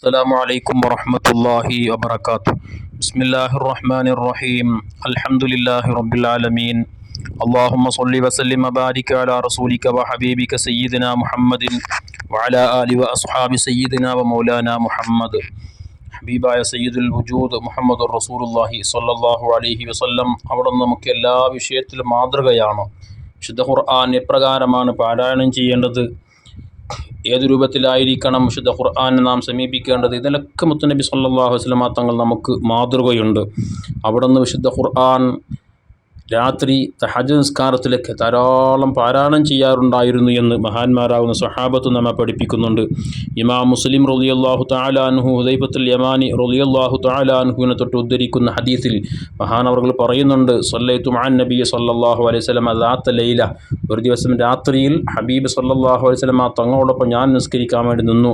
السلام عليكم ورحمة الله وبركاته بسم الله الرحمن الرحيم الحمد لله رب العالمين اللهم صل وسلم وبارك على رسولك وحبيبك سيدنا محمد وعلى آله وأصحاب سيدنا ومولانا محمد ഹബീബായ സയ്യിദുൽ വജൂദ് മുഹമ്മദ് റസൂലുല്ലാഹി സല്ലല്ലാഹു അലൈഹി വസല്ലം അവിടെ നമുക്ക് എല്ലാ വിഷയത്തിലും മാതൃകയാണ് വിശുദ്ധ ഖുർആൻ എപ്രകാരമാണ് പാരായണം ചെയ്യേണ്ടത് ഏത് രൂപത്തിലായിരിക്കണം വിശുദ്ധ ഖുർആൻ നാം സമീപിക്കേണ്ടത്? ഇതിലൊക്കെ മുത്തനബി സല്ലാഹു വസല്ലം തങ്ങൾ നമുക്ക് മാതൃകയുണ്ട്. അവിടെ നിന്ന് വിശുദ്ധ ഖുർആൻ രാത്രി തഹജ് നിസ്കാരത്തിലേക്ക് ധാരാളം പാരായണം ചെയ്യാറുണ്ടായിരുന്നു എന്ന് മഹാന്മാരാകുന്ന സഹാബത്ത് നമ്മെ പഠിപ്പിക്കുന്നുണ്ട്. ഇമാം മുസ്ലിം റളിയല്ലാഹു താലാൻഹു ഹുദൈബത്തുൽ യമാനി റളിയല്ലാഹു താലാൻഹുവിനെ തൊട്ട് ഉദ്ധരിക്കുന്ന ഹദീസിൽ മഹാനവർകൾ പറയുന്നുണ്ട് സല്ലൈത്തു മഅൻ നബി സല്ലാഹു അലൈഹി സ്വലം അല്ലാത്ത ലൈല. ഒരു ദിവസം രാത്രിയിൽ ഹബീബ് സല്ലാഹു അലൈഹി സ്വലം ആ തങ്ങളോടൊപ്പം ഞാൻ നിസ്കരിക്കാൻ വേണ്ടി നിന്നു.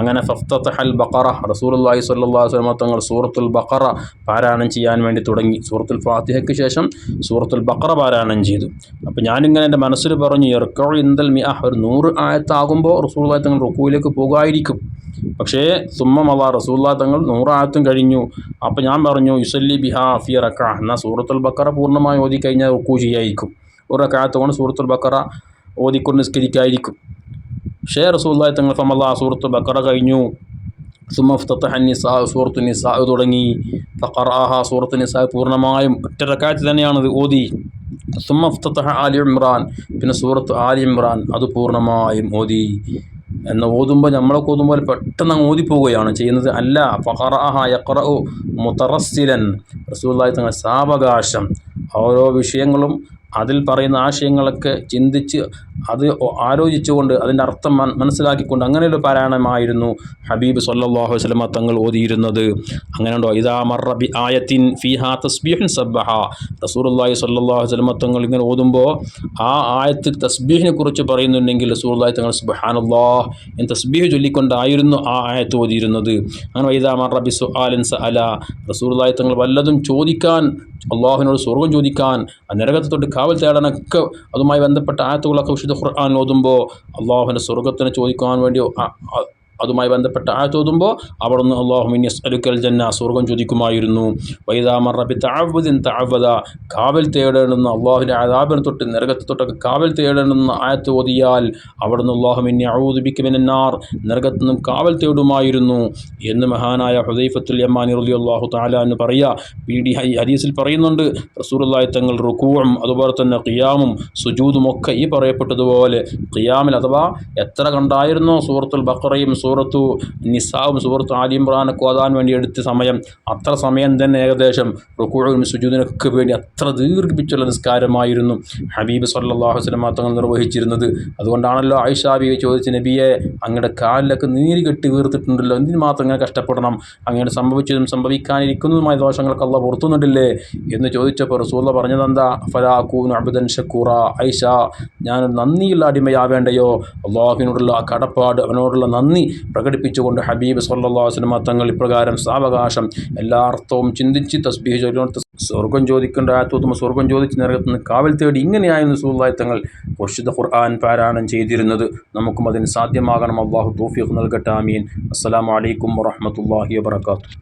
അങ്ങനെ ഫഫ്തഹൽ ബക്കറ റസൂലുള്ളാഹി സ്വല്ലല്ലാഹു അലൈഹി വസല്ലം തങ്ങൾ സൂറത്തുൽ ബക്കറ പാരായണം ചെയ്യാൻ വേണ്ടി തുടങ്ങി. സൂറത്തുൽ ഫാത്തിഹയ്ക്ക് ശേഷം സൂറത്തുൽ ബക്ര പാരായണം ചെയ്തു. അപ്പോൾ ഞാനിങ്ങനെ എന്റെ മനസ്സിൽ പറഞ്ഞു ഇറക്കോ ഇന്ദൽ മിയ ഒരു നൂറ് ആയത്താകുമ്പോൾ റസൂള്ളി തങ്ങൾ റുക്കുവിലേക്ക് പോകുമായിരിക്കും പക്ഷേ സുമ്മമല്ല റസൂല്ലാ തങ്ങൾ നൂറായത്തും കഴിഞ്ഞു. അപ്പോൾ ഞാൻ പറഞ്ഞു യുസല്ലി ബിഹാ ഫി റക്ക. എന്നാൽ സൂറത്തുൽ ബക്കറ പൂർണമായി ഓതി കഴിഞ്ഞാൽ റുക്കു ചെയ്യായിരിക്കും. ഒരു റക്കായത്ത് കൊണ്ട് സൂറത്തുൽ ബക്കറ ഓതിക്കൊണ്ട് നിസ്കരിക്കായിരിക്കും. ഷേ റസൂല്ലാ തങ്ങൾ ഫമല്ല സൂറത്തുൽ ബക്കറ കഴിഞ്ഞു. സുമഫ്തഹ നിസാ സൂറത്തു നിസാ തുടങ്ങി. ഫഖറാഹ സൂറത്തു നിസാ പൂർണമായും ഒറ്റ റക്കായത്ത് തന്നെയാണ് ഇത് ഓതി. സുമഫ്തഹ ആലി ഇമ്രാൻ പിന്നെ സൂറത്ത് ആലി ഇമ്രാൻ അത് പൂർണമായും ഓതി. എന്ന് ഓതുമ്പോൾ നമ്മളൊക്കെ ഓതുമ്പോൾ പെട്ടെന്ന് അങ്ങ് ഓതിപ്പോവുകയാണ്. ചെയ്യുന്നത് അല്ല. ഫഖറാഹ യഖറഉ മുതറസ്സിലൻ. റസൂലുള്ളാഹി തങ്ങൾ സാവകാശം. ഓരോ വിഷയങ്ങളും അതിൽ പറയുന്ന ആശയങ്ങളൊക്കെ ചിന്തിച്ച് അത് ആലോചിച്ചുകൊണ്ട് അതിന്റെ അർത്ഥം മനസ്സിലാക്കിക്കൊണ്ട് ഒരു പാരായണമായിരുന്നു ഹബീബ് സല്ലല്ലാഹു അലൈഹി വസല്ലം തങ്ങൾ ഓതിയിരുന്നത്. അങ്ങനെ അങ്ങനെയുണ്ടോ ഇതാ മറബി ആയത്തിൻ ഫിഹാ തസ്ബീഹൻ സബ്ബഹ റസൂലുള്ളാഹി സല്ലല്ലാഹു അലൈഹി വസല്ലം തങ്ങൾ ഇങ്ങനെ ഓതുമ്പോൾ ആ ആയത്തിൽ തസ്ബീഹിനെ കുറിച്ച് പറയുന്നുണ്ടെങ്കിൽ റസൂലുള്ളാഹി തങ്ങൾ സുബ്ഹാനല്ലാഹ് എന്ന് തസ്ബീഹ് ചൊല്ലിക്കൊണ്ടായിരുന്നു ആ ആയത്ത് ഓതിയിരുന്നത്. അങ്ങനെ ഇതാ മറബി സുആലിൻ സഅല. റസൂലുള്ളാഹി തങ്ങൾ വല്ലതും ചോദിക്കാൻ അള്ളാഹുവിനോട് സ്വർഗം ചോദിക്കാൻ ആ തൊട്ട് കാവൽ തേടാനൊക്കെ അതുമായി ബന്ധപ്പെട്ട ആയത്തുകളൊക്കെ വിശുദ്ധ ഖുർആൻ ഓതുമ്പോൾ അള്ളാഹുവിന്റെ സ്വർഗത്തിനെ ചോദിക്കാൻ വേണ്ടി അതുമായി ബന്ധപ്പെട്ട ആയത്ത് ഓതുമ്പോൾ അവിടുന്ന് നിന്ന് അള്ളാഹു മിനിയസ് അലുക്കൽ ജന്ന സ്വർഗം ചോദിക്കുമായിരുന്നു. വൈദാ റബി താവദിൻ താവത കാവൽ തേടേണ്ടുന്ന അള്ളാഹുവിന്റെ ആദാബിനെ തൊട്ട് നരകത്തെ തൊട്ടൊക്കെ കാവൽ തേടേണ്ടുന്ന ആയത്ത് ഓതിയാൽ അവിടുന്ന് നിന്ന് അള്ളാഹു മിന്നി ഔദുബിക്കുമെന്നാർ നരകത്തു നിന്നും കാവൽ തേടുമായിരുന്നു എന്ന് മഹാനായ ഹുദൈഫത്തുൽ യമാനി റലി അള്ളാഹു താല എന്ന് പറയുക പി ഡി ഹദീസിൽ പറയുന്നുണ്ട് റസൂറുല്ലായി തങ്ങൾ റുക്കുവും അതുപോലെ തന്നെ ഖിയാമും സുജൂദും ഒക്കെ ഈ പറയപ്പെട്ടതുപോലെ ഖിയാമിൽ അഥവാ എത്ര കണ്ടായിരുന്നോ സൂറത്തുൽ ബക്കറയും സൂറത്തു നിസാവും സൂറത്തു ആലിമ്രാനൊക്കെ ഓതാൻ വേണ്ടി എടുത്ത സമയം അത്ര സമയം തന്നെ ഏകദേശം റുക്കൂഴും സുജൂദിനൊക്കെ വേണ്ടി അത്ര ദീർഘിപ്പിച്ചുള്ള നിസ്കാരമായിരുന്നു. ഹബീബ് സല്ലാഹു വസ്ലം തങ്ങൾ നിർവഹിച്ചിരുന്നത്. അതുകൊണ്ടാണല്ലോ ആയിഷാബി ചോദിച്ച നബിയെ അങ്ങയുടെ കാലിലൊക്കെ നീര് കെട്ടി വീർത്തിട്ടുണ്ടല്ലോ എന്തിനു മാത്രം ഇങ്ങനെ കഷ്ടപ്പെടണം? അങ്ങനെ സംഭവിച്ചതും സംഭവിക്കാനിരിക്കുന്നതുമായ ദോഷങ്ങൾക്ക് അല്ല പുറത്തുനിന്നിട്ടില്ലേ എന്ന് ചോദിച്ചപ്പോൾ റസൂള്ള പറഞ്ഞതെന്താ? ഫലാഖൂൻ അബുദൻ ഷക്കൂറ. ഐഷ ഞാൻ നന്ദിയുള്ള അടിമയാവേണ്ടയോ? അള്ളാഹുവിനോടുള്ള കടപ്പാട് അവനോടുള്ള നന്ദി പ്രകടിപ്പിച്ചുകൊണ്ട് ഹബീബ് സല്ലാ വസ്ലമ തങ്ങൾ ഇപ്രകാരം സാവകാശം എല്ലാ അർത്ഥവും ചിന്തിച്ച് തസ്ബീഹ് ചൊല്ലുകൊണ്ട് സ്വർഗം ചോദിക്കേണ്ട ആയത്തോത്തുമ്പോൾ സ്വർഗം ചോദിച്ച് നരകത്ത് നിന്ന് കാവൽ തേടി ഇങ്ങനെയായിരുന്നു സുഹൃത്തായി തങ്ങൾ പുരുഷിത ഖുർആൻ പാരായണം ചെയ്തിരുന്നത്. നമുക്കും അതിന് സാധ്യമാകണം. അള്ളാഹു തോഫിഖ് നൽകട്ടെ. ആമീൻ. അസ്സാം വലൈക്കും വാഹമത്തല്ലാഹി വാത്തു